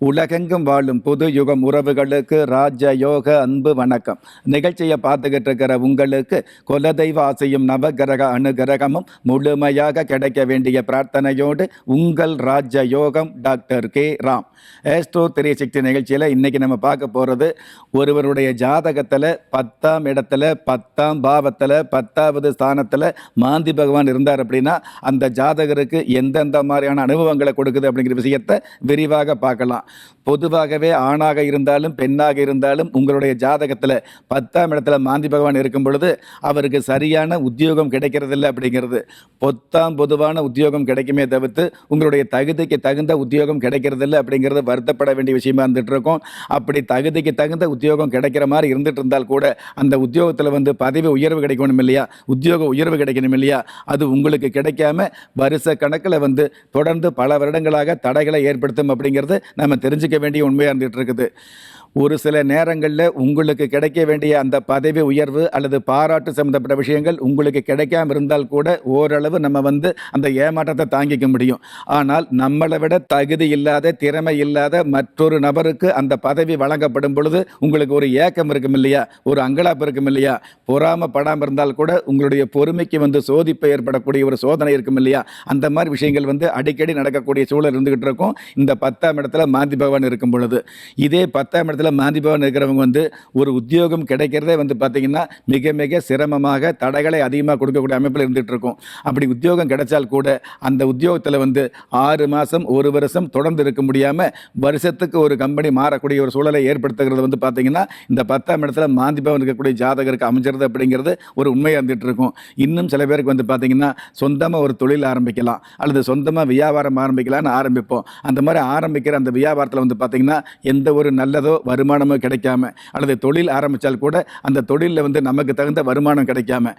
உலகெங்கும் வாழும் புது யுகம் உறவுகளுக்கு ராஜயோக அன்பு வணக்கம். நிகழ்ச்சியை பார்த்துக்கிட்டு இருக்கிற உங்களுக்கு குலதெய்வ ஆசையும் நவகிரக அனுகிரகமும் முழுமையாக கிடைக்க வேண்டிய பிரார்த்தனையோடு உங்கள் Rajayogam doctor K. Ram. Astro three sixty நிகழ்ச்சியில் இன்றைக்கி நம்ம பார்க்க போகிறது ஒருவருடைய ஜாதகத்தில் பத்தாம் இடத்துல பத்தாம் பாவத்தில் பத்தாவது ஸ்தானத்தில் மாந்தி பகவான் இருந்தார் அப்படின்னா அந்த ஜாதகருக்கு எந்தெந்த மாதிரியான அனுபவங்களை கொடுக்குது அப்படிங்கிற விஷயத்தை விரிவாக பார்க்கலாம். பொதுவாகவே ஆணாக இருந்தாலும் பெண்ணாக இருந்தாலும் உங்களுடைய ஜாதகத்தில் பத்தாம் இடத்துல மாந்தி பகவான் இருக்கும் பொழுது அவருக்கு சரியான உத்தியோகம் கிடைக்கிறதில்ல அப்படிங்கிறது. பொத்தாம் பொதுவான உத்தியோகம் கிடைக்குமே தவிர்த்து உங்களுடைய தகுதிக்கு தகுந்த உத்தியோகம் கிடைக்கிறதில்ல அப்படிங்கிறது வருத்தப்பட வேண்டிய விஷயமா இருந்துட்டுருக்கோம் அப்படி தகுதிக்கு தகுந்த உத்தியோகம் கிடைக்கிற மாதிரி இருந்துட்டு இருந்தால் கூட அந்த உத்தியோகத்தில் வந்து பதவி உயர்வு கிடைக்கணும் இல்லையா? உத்தியோக உயர்வு கிடைக்கணும் இல்லையா? அது உங்களுக்கு கிடைக்காம வருஷ கணக்கில் வந்து தொடர்ந்து பல வருடங்களாக தடைகளை ஏற்படுத்தும் அப்படிங்கிறது நம்ம தெரிஞ்சுக்க வேண்டிய உண்மையாக இருந்துகிட்டு இருக்குது. ஒரு சில நேரங்களில் உங்களுக்கு கிடைக்க வேண்டிய அந்த பதவி உயர்வு அல்லது பாராட்டு சம்மந்தப்பட்ட விஷயங்கள் உங்களுக்கு கிடைக்காம இருந்தால் கூட ஓரளவு நம்ம வந்து அந்த ஏமாற்றத்தை தாங்கிக்க முடியும். ஆனால் நம்மளை விட தகுதி இல்லாத திறமை இல்லாத மற்றொரு நபருக்கு அந்த பதவி வழங்கப்படும் பொழுது உங்களுக்கு ஒரு ஏக்கம் இருக்கும் இல்லையா? ஒரு அங்கலாப்பு இருக்கும் இல்லையா? பொறாமப்படாமல் இருந்தால் கூட உங்களுடைய பொறுமைக்கு வந்து சோதிப்பு ஏற்படக்கூடிய ஒரு சோதனை இருக்கும் இல்லையா? அந்த மாதிரி விஷயங்கள் வந்து அடிக்கடி நடக்கக்கூடிய சூழல் இருந்துகிட்டு இருக்கும். இந்த பத்தாம் இடத்துல மாந்தி பகவான் இருக்கும் பொழுது. இதே பத்தாம் இடத்துல இடத்துல மாந்திபவன் இருக்கிறவங்க வந்து ஒரு உத்தியோகம் கிடைக்கிறதே வந்து பார்த்திங்கன்னா மிக மிக சிரமமாக தடைகளை அதிகமாக கொடுக்கக்கூடிய அமைப்பில் இருந்துகிட்டு இருக்கும். அப்படி உத்தியோகம் கிடைச்சால் கூட அந்த உத்தியோகத்தில் வந்து ஆறு மாதம் ஒரு வருஷம் தொடர்ந்து இருக்க முடியாமல் வருஷத்துக்கு ஒரு கம்பெனி மாறக்கூடிய ஒரு சூழலை ஏற்படுத்துகிறது வந்து பார்த்திங்கன்னா இந்த பத்தாம் இடத்துல மாந்திபவன் இருக்கக்கூடிய ஜாதகருக்கு அமைஞ்சிருது அப்படிங்கிறது ஒரு உண்மையாக இருந்துகிட்டு இருக்கும். இன்னும் சில பேருக்கு வந்து பார்த்தீங்கன்னா சொந்தமாக ஒரு தொழில் ஆரம்பிக்கலாம் அல்லது சொந்தமாக வியாபாரம் ஆரம்பிக்கலாம்னு ஆரம்பிப்போம். அந்த மாதிரி ஆரம்பிக்கிற அந்த வியாபாரத்தில் வந்து பார்த்திங்கன்னா எந்த ஒரு நல்லதோ வருமானமோ கிடைக்காம அல்லது தொழில் ஆரம்பித்தால் கூட அந்த தொழிலில் வந்து நமக்கு தகுந்த வருமானம் கிடைக்காம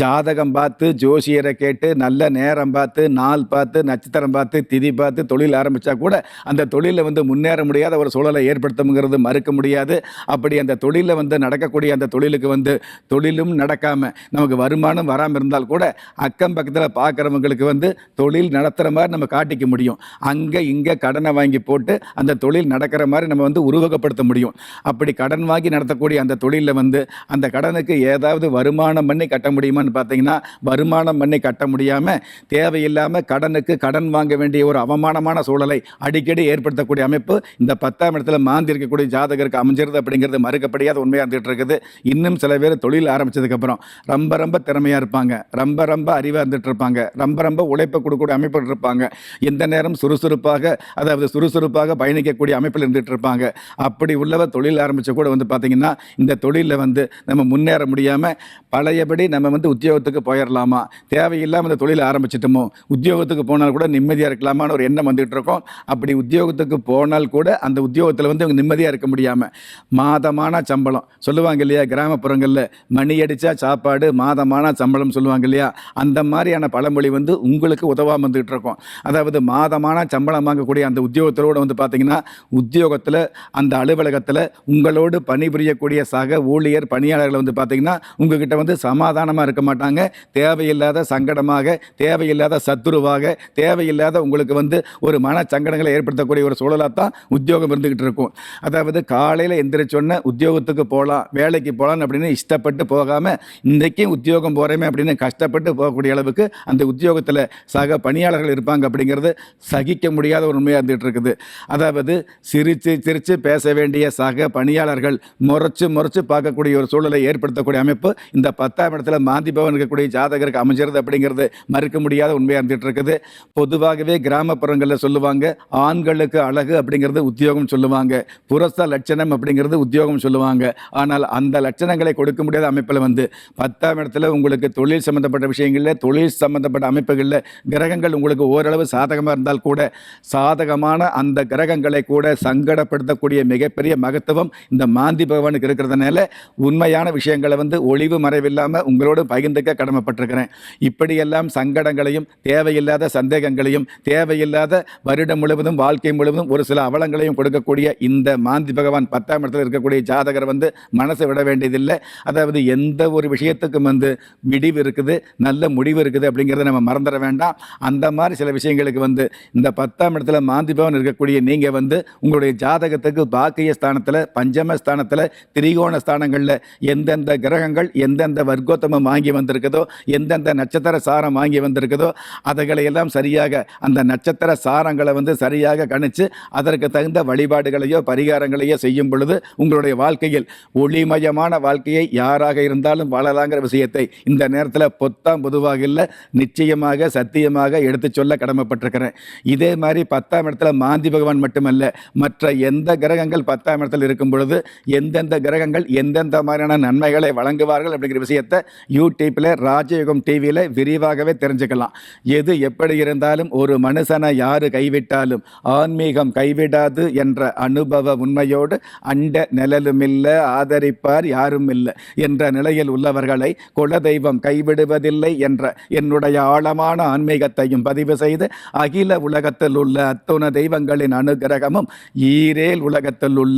ஜாதகம் பார்த்து ஜோசியரை கேட்டு நல்ல நேரம் பார்த்து நாள் பார்த்து நட்சத்திரம் பார்த்து திதி பார்த்து தொழில் ஆரம்பித்தா கூட அந்த தொழிலில் வந்து முன்னேற முடியாத ஒரு சூழலை ஏற்படுத்துங்கிறது மறுக்க முடியாது. அப்படி அந்த தொழிலில் வந்து நடக்கக்கூடிய அந்த தொழிலுக்கு வந்து தொழிலும் நடக்காமல் நமக்கு வருமானம் வராமல் இருந்தால் கூட அக்கம் பக்கத்தில் பார்க்குறவங்களுக்கு வந்து தொழில் நடத்துகிற மாதிரி நம்ம காட்டிக்க முடியும். அங்கே இங்கே கடனை வாங்கி போட்டு அந்த தொழில் நடக்கிற மாதிரி நம்ம வந்து உருவகப்படுத்த முடியும். அப்படி கடன் வாங்கி நடத்தக்கூடிய அந்த தொழிலில் வந்து அந்த கடனுக்கு ஏதாவது வருமானம் பண்ணி கட்ட முடியுமான்னு பார்த்தீங்கன்னா வருமானம் பண்ணி கட்ட முடியாமல் தேவையில்லாமல் கடனுக்கு கடன் வாங்க வேண்டிய ஒரு அவமானமான சூழலை அடிக்கடி ஏற்படுத்தக்கூடிய அமைப்பு இந்த பத்தாம் இடத்துல மாந்தி இருக்கக்கூடிய ஜாதகருக்கு அமைஞ்சிருது அப்படிங்கிறது மறுக்கப்படியாத உண்மையாக இருந்துகிட்டு இருக்குது இன்னும் சில பேர் தொழில் ஆரம்பித்ததுக்கப்புறம் ரொம்ப ரொம்ப திறமையாக இருப்பாங்க. ரொம்ப ரொம்ப அறிவாக இருந்துகிட்டு இருப்பாங்க ரொம்ப ரொம்ப உழைப்பை கொடுக்கக்கூடிய அமைப்பில் இருப்பாங்க. எந்த நேரம் சுறுசுறுப்பாக அதாவது சுறுசுறுப்பாக பயணிக்கக்கூடிய அமைப்பில் இருந்துகிட்டு இருப்பாங்க அப்படி உள்ளவர் தொழில் ஆரம்பித்த கூட வந்து பார்த்திங்கன்னா இந்த தொழிலில் வந்து நம்ம முன்னேற முடியாமல் பழையபடி நம்ம வந்து உத்தியோகத்துக்கு போயிடலாமா தேவையில்லாமல் இந்த தொழில் ஆரம்பிச்சிட்டோமோ? உத்தியோகத்துக்கு போனால் கூட நிம்மதியாக இருக்கலாமான்னு ஒரு எண்ணம் வந்துகிட்டு இருக்கோம் அப்படி உத்தியோகத்துக்கு போனால் கூட அந்த உத்தியோகத்தில் வந்து அவங்க நிம்மதியாக இருக்க முடியாமல் மாதமான சம்பளம். சொல்லுவாங்க இல்லையா கிராமப்புறங்களில் மணி அடித்தா சாப்பாடு மாதமான சம்பளம் சொல்லுவாங்க இல்லையா? அந்த மாதிரியான பழமொழி வந்து உங்களுக்கு உதவாமல் வந்துகிட்டு இருக்கோம் அதாவது மாதமான சம்பளம் வாங்கக்கூடிய அந்த உத்தியோகத்தோடு வந்து பார்த்தீங்கன்னா உத்தியோகத்தில் அந்த அலுவலகத்தில் உங்களோடு பணிபுரியக்கூடிய சக ஊழியர் பணியாளர்கள் வந்து பார்த்தீங்கன்னா உங்ககிட்ட வந்து சமாதானமாக இருக்க மாட்டாங்க. தேவையில்லாத சங்கடமாக தேவையில்லாத சத்துருவாக தேவையில்லாத உங்களுக்கு வந்து ஒரு மன சங்கடங்களை ஏற்படுத்தக்கூடிய ஒரு சூழலாக தான் உத்தியோகம் இருந்துக்கிட்டு இருக்கும். அதாவது காலையில் எந்திரிச்சோன்னே உத்தியோகத்துக்கு போகலாம் வேலைக்கு போகலாம் அப்படின்னு இஷ்டப்பட்டு போகாமல் இன்றைக்கும் உத்தியோகம் போகிறேமே அப்படின்னு கஷ்டப்பட்டு போகக்கூடிய அளவுக்கு அந்த உத்தியோகத்தில் சக பணியாளர்கள் இருப்பாங்க அப்படிங்கிறது சகிக்க முடியாத ஒரு உண்மையாக இருந்துகிட்டு இருக்குது. அதாவது சிரித்து சிரித்து பேச வேண்டிய சக பணியாளர்கள் முறைச்சு முறைச்சு பார்க்கக்கூடிய ஒரு சூழலை ஏற்படுத்தக்கூடிய அமைப்பு இந்த பத்தாம் இடத்துல மாந்தி பவன் இருக்கக்கூடிய ஜாதகருக்கு அமைஞ்சிருது அப்படிங்கிறது மறுக்க முடியாத உண்மையாக இருந்துகிட்டு இருக்குது பொதுவாகவே கிராமப்புறங்களில் சொல்லுவாங்க ஆண்களுக்கு அழகு அப்படிங்கிறது உத்தியோகம் சொல்லுவாங்க புரச லட்சணம் அப்படிங்கிறது உத்தியோகம் சொல்லுவாங்க. ஆனால் அந்த லட்சணங்களை கொடுக்க முடியாத அமைப்பில் வந்து பத்தாம் இடத்துல உங்களுக்கு தொழில் சம்பந்தப்பட்ட விஷயங்களில் தொழில் சம்பந்தப்பட்ட அமைப்புகளில் கிரகங்கள் உங்களுக்கு ஓரளவு சாதகமாக இருந்தால் கூட சாதகமான அந்த கிரகங்களை கூட சங்கடப்படுத்தக்கூடிய மிகப்பெரிய பெரிய மகத்துவம் இந்த மாந்தி பகவானுக்கு இருக்கிறதுனால உண்மையான விஷயங்களை வந்து ஒளிவு மறைவில்லாமல் உங்களோடு பகிர்ந்துக்க கடமைப்பட்டிருக்கிறேன். இப்படியெல்லாம் சங்கடங்களையும் தேவையில்லாத சந்தேகங்களையும் தேவையில்லாத வருடம் முழுவதும் வாழ்க்கை முழுவதும் ஒரு சில அவலங்களையும் கொடுக்கக்கூடிய இந்த மாந்தி பகவான் பத்தாம் இடத்துல இருக்கக்கூடிய ஜாதகர் வந்து மனசை விட வேண்டியதில்லை. அதாவது எந்த ஒரு விஷயத்துக்கும் வந்து விடிவு இருக்குது நல்ல முடிவு இருக்குது அப்படிங்கிறத நம்ம மறந்துட வேண்டாம். அந்த மாதிரி சில விஷயங்களுக்கு வந்து இந்த பத்தாம் இடத்துல மாந்தி பவன் இருக்கக்கூடிய நீங்கள் வந்து உங்களுடைய ஜாதகத்துக்கு பாக்கிய ஸ்தானத்தில் பஞ்சம ஸ்தானத்தில் திரிகோண ஸ்தானங்களில் எந்தெந்த கிரகங்கள் எந்தெந்த வர்க்கோத்தமம் வாங்கி வந்திருக்குதோ எந்தெந்த நட்சத்திர சாரம் வாங்கி வந்திருக்குதோ அதைகளை எல்லாம் சரியாக அந்த நட்சத்திர சாரங்களை வந்து சரியாக கணித்து அதற்கு தகுந்த வழிபாடுகளையோ பரிகாரங்களையோ செய்யும் பொழுது உங்களுடைய வாழ்க்கையில் ஒளிமயமான வாழ்க்கையை யாராக இருந்தாலும் வாழலாங்கிற விஷயத்தை இந்த நேரத்தில் பொத்தாம் பொதுவாக இல்லை நிச்சயமாக சத்தியமாக எடுத்து சொல்ல கடமைப்பட்டிருக்கிறேன். இதே மாதிரி பத்தாம் இடத்துல மாந்தி பகவான் மட்டுமல்ல மற்ற எந்த கிரகங்கள் பத்தாம் இடத்தில் இருக்கும் பொழுது எந்தெந்த கிரகங்கள் எந்தெந்த மாதிரியான நன்மைகளை வழங்குவார்கள் அப்படிங்கிற விஷயத்தை யூடியூப்பில் ராஜயோகம் டிவியில் விரிவாகவே தெரிஞ்சுக்கலாம். எது எப்படி இருந்தாலும் ஒரு மனுஷனை யார் கைவிட்டாலும் ஆன்மீகம் கைவிடாது என்ற அனுபவ உண்மையோடு அண்ட நிழலுமில்லை ஆதரிப்பார் யாரும் இல்லை என்ற நிலையில் உள்ளவர்களை குலதெய்வம் கைவிடுவதில்லை என்ற என்னுடைய ஆழமான ஆன்மீகத்தையும் பதிவு செய்து அகில உலகத்தில் உள்ள அத்துண தெய்வங்களின் அனுகிரகமும் ஈரேல் உலகத்தில் உள்ள